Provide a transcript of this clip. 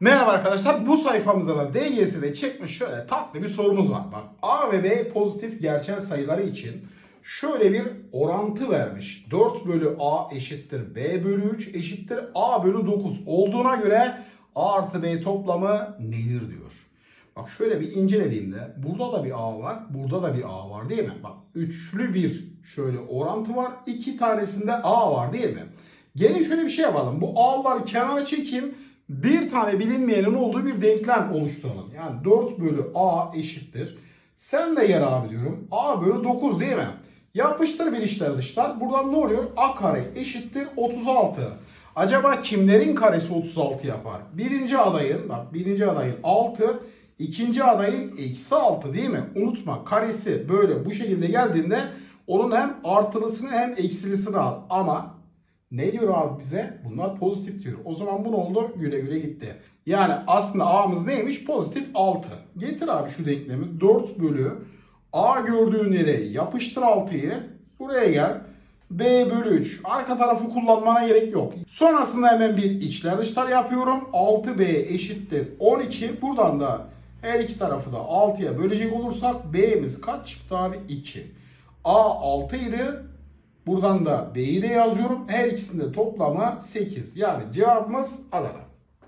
Merhaba arkadaşlar. Bu sayfamızda da DGS'de çıkmış şöyle tatlı bir sorumuz var. Bak A ve B pozitif gerçel sayıları için şöyle bir orantı vermiş. 4 bölü A eşittir B bölü 3 eşittir A bölü 9 olduğuna göre A artı B toplamı nedir diyor. Bak şöyle bir incelediğimde burada da bir A var, burada da bir A var değil mi? Bak üçlü bir şöyle orantı var. iki tanesinde A var değil mi? Gelin şöyle bir şey yapalım. Bu A'ları kenara çekeyim. Bir tane bilinmeyenin olduğu bir denklem oluşturalım. Yani 4 bölü A eşittir. Sen de yer abi diyorum. A bölü 9 değil mi? Yapıştır bir işler dışlar. Buradan ne oluyor? A kare eşittir 36. Acaba kimlerin karesi 36 yapar? Birinci adayın, bak birinci adayın 6, ikinci adayın eksi 6 değil mi? Unutma karesi böyle bu şekilde geldiğinde onun hem artılısını hem eksilisini al. Ama ne diyor abi bize? Bunlar pozitif diyor. O zaman bu ne oldu? Güle güle gitti. Yani aslında A'mız neymiş? Pozitif 6. Getir abi şu denklemi. 4 bölü A gördüğün yere yapıştır 6'yı. Buraya gel. B bölü 3. Arka tarafı kullanmana gerek yok. Sonrasında hemen bir içler dışlar yapıyorum. 6B eşittir 12. Buradan da her iki tarafı da 6'ya bölecek olursak B'miz kaç çıktı abi? 2. A 6 idi. Buradan da B'yi de yazıyorum. Her ikisinde toplamı 8. Yani cevabımız Adana.